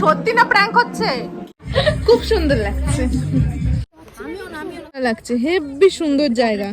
সত্যি না প্র্যাঙ্ক হচ্ছে খুব সুন্দর লাগছে লাগছে হেভি সুন্দর জায়গা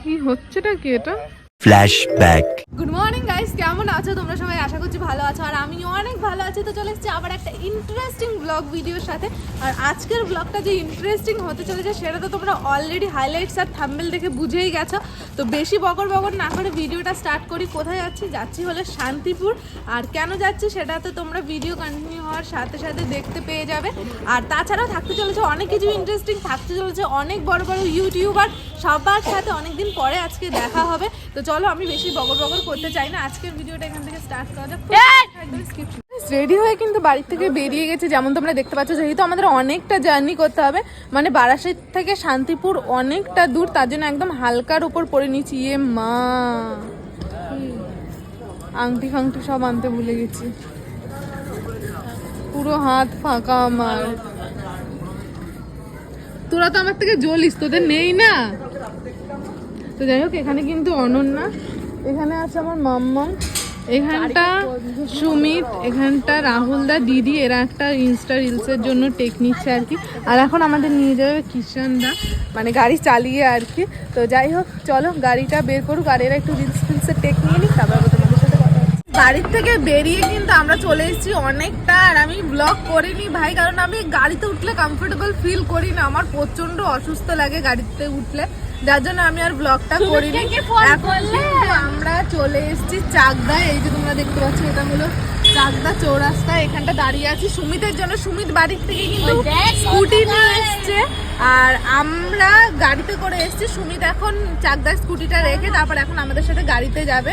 কি হচ্ছেটা কি এটা Flashback. গুড মর্নিং গাইস কেমন আছো? তোমরা সবাই আশা করছি ভালো আছো। আর আমি অনেক ভালো আছি। তো চলে এসেছি আবার একটা ইন্টারেস্টিং ব্লগ ভিডিওর সাথে। আর আজকের ব্লগটা যে ইন্টারেস্টিং হতে চলেছে, সেটা তো তোমরা অলরেডি হাইলাইটস আর থাম্বেল দেখে বুঝেই গেছো। তো বেশি বকর বকর না করে ভিডিওটা স্টার্ট করি। কোথায় যাচ্ছি? যাচ্ছি হলো শান্তিপুর। আর কেন যাচ্ছি সেটা তো তোমরা ভিডিও কন্টিনিউ হওয়ার সাথে সাথে দেখতে পেয়ে যাবে। আর তাছাড়াও থাকতে চলেছে অনেক কিছু ইন্টারেস্টিং থাকতে চলেছে অনেক বড় বড় ইউটিউবার সবার সাথে অনেকদিন পরে আজকে দেখা হবে। তো চলো আমি বেশি বগর করতে চাই না আজকের ভিডিওটা এখান থেকে স্টার্ট করা যাক। রেডি হয়ে কিন্তু বাড়ি থেকে বেরিয়ে গেছে যেমন তোমরা দেখতে পাচ্ছ যেহেতু আমাদের অনেকটা জার্নি করতে হবে মানে বারাসাত থেকে শান্তিপুর অনেকটা দূর তার জন্য একদম হালকার উপর পরে নিচ্ছি ইয়ে মা! আংটি ফাংটি সব আনতে ভুলে গেছি। পুরো হাত ফাঁকা আমার। তোরা তো আমার থেকে জ্বলিস তোদের নেই না। তো যাই হোক এখানে কিন্তু অনন্যা এখানে আছে আমার মাম্মাম এখানটা সুমিত, এখানটা রাহুলদা দিদি, এরা একটা ইনস্টা রিলসের জন্য টেক নিচ্ছে আর কি। আর এখন আমাদের নিয়ে যাবে কিষানদা মানে গাড়ি চালিয়ে আর কি। তো যাই হোক, চলো গাড়িটা বের করুক, আর এরা একটু রিলস ফিলসের টেক নিয়ে নিক, তারপর তোমাদের সাথে কথা বাড়ির থেকে বেরিয়ে কিন্তু আমরা চলে এসেছি অনেকটা, আর আমি ব্লগ করিনি ভাই, কারণ আমি গাড়িতে উঠলে কমফোর্টেবল ফিল করি না। আমার প্রচণ্ড অসুস্থ লাগে গাড়িতে উঠলে। যার জন্য আমি আর ব্লগটা করিনি। এখন আমরা চলে এসেছি চাকদা এই যে তোমরা দেখতে পাচ্ছ এটা হলো চাকদা চৌরাস্তা। এখানটা দাঁড়িয়ে আছি সুমিতের জন্য। সুমিত বাড়ির থেকে কিন্তু স্কুটি নিয়ে এসছে। আর আমরা গাড়িতে করে এসেছি। সুমিত এখন চাকদা স্কুটিটা রেখে তারপর এখন আমাদের সাথে গাড়িতে যাবে।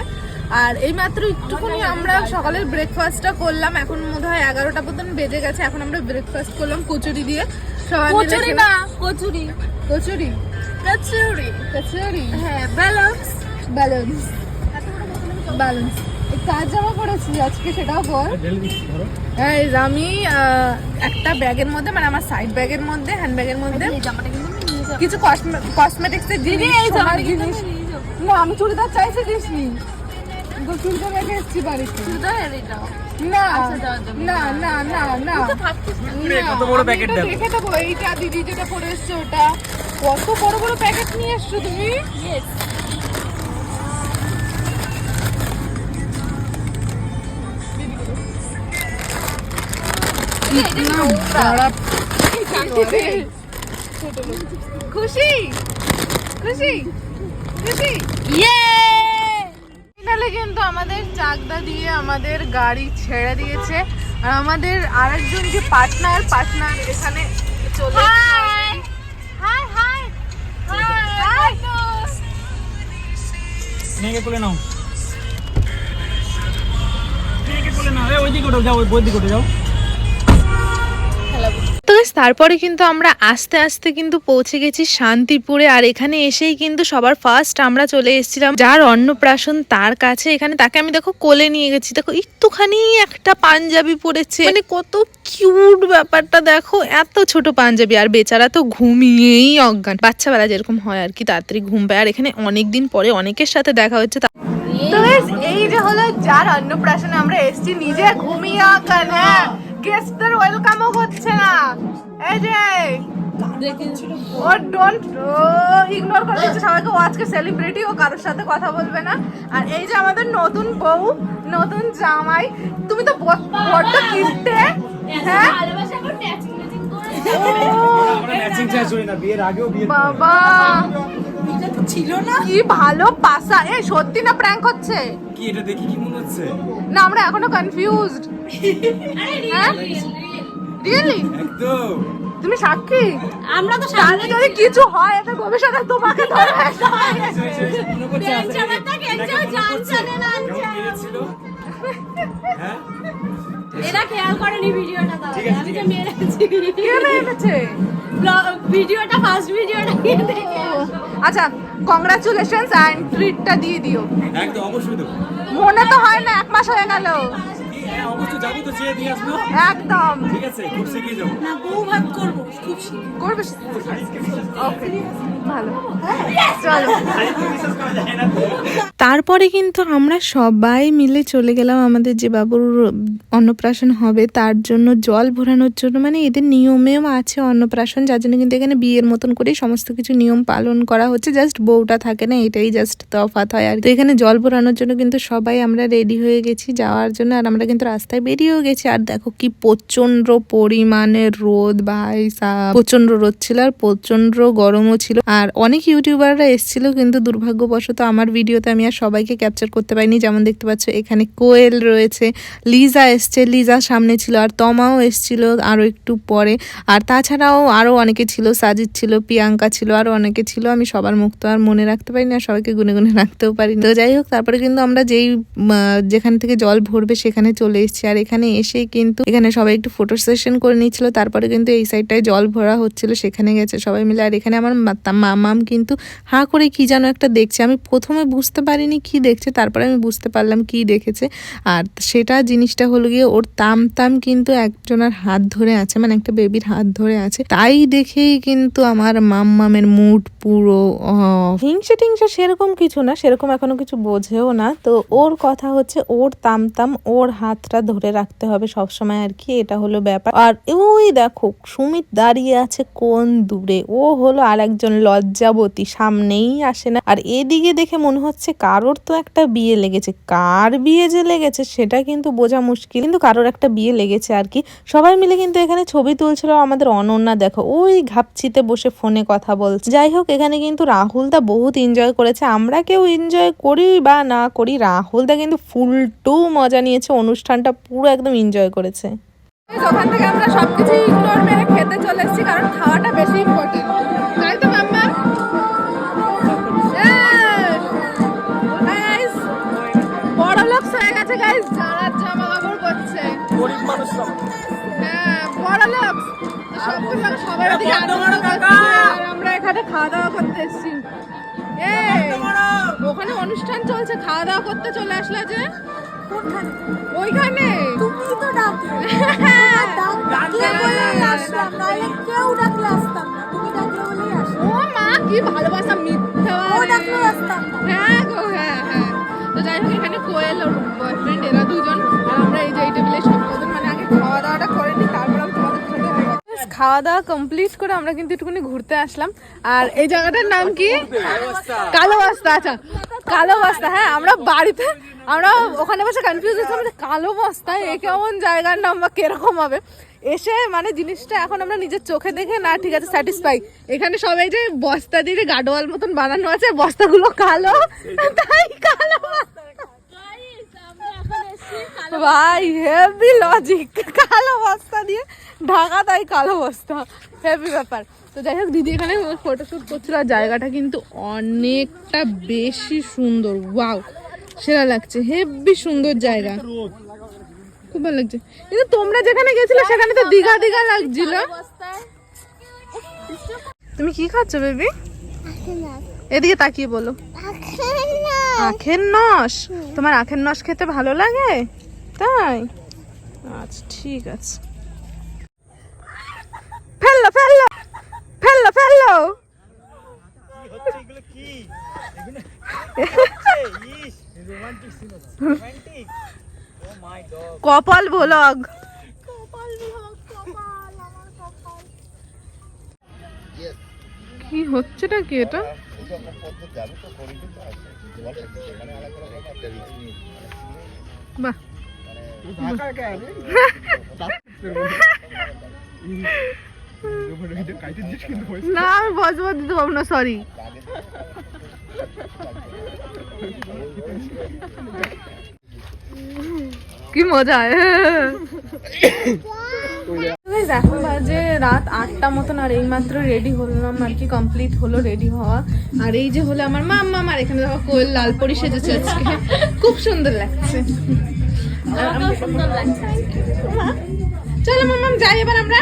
আর এই মাত্র একটুখানি আমরা সকালের ব্রেকফাস্টটা করলাম। এখন মনে হয় এগারোটা মতন বেজে গেছে। এখন আমরা ব্রেকফাস্ট করলাম কচুরি দিয়ে। সবাই কচুরি না কচুরি। কচুরি। কচুরি। কচুরি। হ্যাঁ ব্যালেন্স ব্যালেন্স ব্যালেন্স কাজ জামা পড়েছি আজকে সেটাও বল। এই যে আমি একটা ব্যাগের মধ্যে মানে আমার সাইড ব্যাগের মধ্যে হ্যান্ড ব্যাগের মধ্যে কিছু কসমেটিক্স এর জিনিস জিনিস। না আমি চুড়িদার চাইছি দিসনি তো রেখে এসেছি বাড়িতে। না আচ্ছা। না না না না। না। কত বড় প্যাকেট এটা দেখে দেবো এইটা দিদি যেটা পরে এসছো ওটা। কত বড় বড় প্যাকেট নিয়ে এসছো তুমি. খুশি? খুশি? খুশি? ফাইনালি কিন্তু আমাদের চাকদা দিয়ে আমাদের গাড়ি ছেড়ে দিয়েছে। আর আমাদের আরেকজন যে পার্টনার পার্টনার এখানে চলে Hi. High high! হাই মেয়েকে কোলে নাও। মেয়েকে কোলে নাও। ওই দিকে যাও ওই বই দিকে যাও। Guys, তারপরে কিন্তু আমরা আস্তে আস্তে কিন্তু পৌঁছে গেছি শান্তিপুরে। আর এখানে এসেই কিন্তু সবার ফার্স্ট আমরা চলে এসেছিলাম। যার অন্নপ্রাশন তার কাছে। এখানে তাকে আমি দেখো কোলে নিয়ে গেছি। দেখো একটুখানি একটা পাঞ্জাবি পরেছে। মানে কত কিউট ব্যাপারটা দেখো। এত ছোট পাঞ্জাবি। আর বেচারা তো ঘুমিয়েই অজ্ঞান। বাচ্চাবেলা যেরকম হয় আর কি তাড়াতাড়ি ঘুম পায়। আর এখানে অনেক দিন পরে অনেকের সাথে দেখা হচ্ছে। এই যে হলো যার অন্নপ্রাশনে আমরা এসেছি নিজে ঘুমিয়ে অজ্ঞান হ্যাঁ। গেস্টদের ওয়েলকামও হচ্ছে না। এই যে ও ডোন্ট ইগনোর করে দিচ্ছে সবাইকে। ও আজকে সেলিব্রিটি ও কারোর সাথে কথা বলবে না। আর এই যে আমাদের নতুন বউ নতুন জামাই তুমি তো বড্ড কিনতে হ্যাঁ? বাবা। ছিল না। কি ভালো পাসা এ সত্যি না প্র্যাঙ্ক হচ্ছে? কি এটা দেখি কি মনে হচ্ছে? না আমরা এখনও কনফিউজড রিয়েলি একদম। তুমি সাক্ষী? আমরা তো তাহলে যদি কিছু হয় এটা ভবিষ্যতে তোমাকে ধরে মনে না কেমন পেরেছিল? হ্যাঁ? এরা খেয়াল করেনি ভিডিওটা আমি আছে। মেরেছি। কে ভিডিওটা ফার্স্ট ভিডিওটা আচ্ছা কংগ্রাচুলেশনস অ্যান্ড ট্রিটটা দিয়ে দিও। একদম অবশ্যই দেবো। মনে তো হয় না এক মাস হয়ে গেল। হ্যাঁ অবশ্যই যাব তো চেয়ে দিয়ে আসব। একদম। ঠিক আছে খুব শিখিয়ে যাব। না বউ ভাত করব খুব শীঘ্র। করবে ওকে ভালো। চলো। তারপরে কিন্তু আমরা সবাই মিলে চলে গেলাম আমাদের যে বাবুর অন্নপ্রাশন হবে তার জন্য জল ভরানোর জন্য। মানে এদের নিয়মেও আছে অন্নপ্রাশন যার জন্য কিন্তু এখানে বিয়ের মতন করেই সমস্ত কিছু নিয়ম পালন করা হচ্ছে। জাস্ট বউটা থাকে না এটাই জাস্ট তফাৎ হয় আর তো এখানে জল ভরানোর জন্য কিন্তু সবাই আমরা রেডি হয়ে গেছি যাওয়ার জন্য আর আমরা কিন্তু রাস্তায় বেরিয়েও গেছি। আর দেখো কি প্রচণ্ড পরিমাণে রোদ ভাই সাহ প্রচণ্ড রোদ ছিল আর প্রচণ্ড গরমও ছিল। আর অনেক ইউটিউবাররা এসেছিল, কিন্তু দুর্ভাগ্যবশত আমার ভিডিওতে আমি আর সবাইকে ক্যাপচার করতে পারিনি। যেমন দেখতে পাচ্ছ, এখানে কোয়েল রয়েছে, লিজা এসছে লিজা সামনে ছিল আর তমাও এসছিল আরও একটু পরে। আর তাছাড়াও আরও অনেকে ছিল, সাজিদ ছিল, প্রিয়াঙ্কা ছিল, আরও অনেকে ছিল। আমি সবার মুখ তো আর মনে রাখতে পারি না সবাইকে গুনে গুনে রাখতেও পারিনি। তো যাই হোক, তারপরে কিন্তু আমরা যেই যেখান থেকে জল ভরবে সেখানে চলে এসেছি। আর এখানে এসেই কিন্তু এখানে সবাই একটু ফটো সেশন করে নিচ্ছিল তারপরে কিন্তু এই সাইডটায় জল ভরা হচ্ছিল, সেখানে গেছে সবাই মিলে। আর এখানে আমার মামাম কিন্তু হাঁ করে কি যেন একটা দেখছে। আমি প্রথমে বুঝতে পারিনি কি দেখছে, তারপরে আমি বুঝতে পারলাম কি দেখেছে। আর সেটা জিনিসটা হলো গিয়ে ওর তাম তাম কিন্তু একজনের হাত ধরে আছে মানে একটা বেবির হাত ধরে আছে। তাই দেখেই কিন্তু আমার মাম্মামের মুড পুরো। হিংসে টিংসে সেরকম কিছু না, সেরকম এখনও কিছু বোঝেও না। তো ওর কথা হচ্ছে, ওর তাম তাম, ওর হাতটা ধরে রাখতে হবে সবসময় আর কি, এটা হলো ব্যাপার। আর ওই দেখো, সুমিত দাঁড়িয়ে আছে কোন দূরে? ও হলো আর একজন লজ্জাবতী, সামনেই আসে না। আর এদিকে দেখে মনে হচ্ছে কারোর তো একটা বিয়ে লেগেছে। কার বিয়ে যে লেগেছে সেটা কিন্তু বোঝা মুশকিল। কিন্তু কারোর একটা বিয়ে লেগেছে আর কি। সবাই মিলে কিন্তু এখানে ছবি তুলছিল আমাদের অনন্যা, দেখো। ওই ঘাপচিতে বসে ফোনে কথা বলছে। যাই হোক, এখানে কিন্তু রাহুল দা বহুত এনজয় করেছে। আমরা কেউ এনজয় করি বা না করি, রাহুল দা কিন্তু ফুল টু মজা নিয়েছে অনুষ্ঠানটা পুরো একদম এনজয় করেছে। ওখান থেকে আমরা সবকিছু ইগনোর মেরে খেতে চলে এসেছি, কারণ খাওয়াটা বেশি অনুষ্ঠান চলছে খাওয়া দাওয়া করতে চলে আসলে যে? ওইখানে? তুমিই তো ডাকলে। ডাক- ডাকলে বলেই আসলাম, নাহলে কেউ ডাকলে আসতাম না। তুমি ডাকলে বলেই আসলাম। ও মা কি ভালোবাসা মিথ্যা ও ডাকলেও আসতাম হ্যাঁ গো হ্যাঁ হ্যাঁ। তো যাই হোক এখানে কোয়েল ওর বয়ফ্রেন্ড এরা দুজন। আর আমরা এই যে এই টেবিলে সব কজন মানে আগে খাওয়া দাওয়াটা করে নিই তারপর আমি তোমাদের সাথে খাওয়া দাওয়া কমপ্লিট করে আমরা কিন্তু একটুখানি ঘুরতে আসলাম। আর এই জায়গাটার নাম কি? কালো বস্তা আচ্ছা কালো বস্তা হ্যাঁ আমরা বাড়িতে আমরা ওখানে বসে কনফিউজ হচ্ছিলাম যে কালো বস্তা এ কেমন জায়গার নাম বা কীরকম হবে? এসে মানে জিনিসটা এখন আমরা নিজের চোখে দেখে না ঠিক আছে স্যাটিসফাই এখানে সবাই যে বস্তা দিয়ে গাডোয়াল মতন বানানো আছে বস্তাগুলো কালো তাই কালো ভাই হেভি লজিক কালো বস্তা দিয়ে ঢাকা তাই কালো বস্তা হেভি ব্যাপার। তো যাই হোক, দিদি এখানে ফটোশ্যুট করছিল আর জায়গাটা কিন্তু অনেকটা বেশি সুন্দর। ওয়াও সেরা লাগছে হেভি সুন্দর জায়গা। খুব ভালো লাগছে। কিন্তু তোমরা যেখানে গেছিলে, সেখানে তো দীঘা দীঘা লাগছিল। তুমি কি খাচ্ছ বেবি এদিকে তাকিয়ে বলো। আখের নস। তোমার আখের নস খেতে ভালো লাগে? তাই? আচ্ছা ঠিক আছে। ফেলল ফেলল। কপাল ব্লগ কি হচ্ছেটা কি এটা? বাহ। না আমি বজবজ দিতে পারব না সরি কি মজা। এখন বাজে রাত আটটা মতন আর এইমাত্র রেডি হলাম আর কি কমপ্লিট হলো রেডি হওয়া। আর এই যে হলো আমার মাম্মা আর এখানে দেখো কোয়েল লাল পরি সেজেছে আজকে। খুব সুন্দর লাগছে। চলো মাম্মাম যাই এবার আমরা।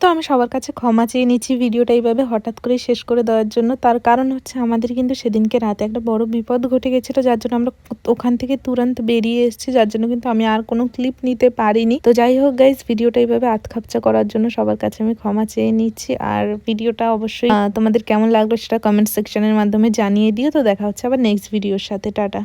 তো আমি সবার কাছে ক্ষমা চেয়ে নিচ্ছি ভিডিওটা এইভাবে হঠাৎ করে শেষ করে দেওয়ার জন্য। তার কারণ হচ্ছে আমাদের কিন্তু সেদিনকে রাতে একটা বড় বিপদ ঘটে গেছিল, যার জন্য আমরা ওখান থেকে তুরন্ত বেরিয়ে এসেছি, যার জন্য কিন্তু আমি আর কোনো ক্লিপ নিতে পারিনি। তো যাই হোক গাইজ ভিডিওটা এইভাবে আতখাপচা করার জন্য সবার কাছে আমি ক্ষমা চেয়ে নিচ্ছি। আর ভিডিওটা অবশ্যই তোমাদের কেমন লাগল সেটা কমেন্ট সেকশনের মাধ্যমে জানিয়ে দিও। তো দেখা হচ্ছে আবার নেক্সট ভিডিওর সাথে, টাটা।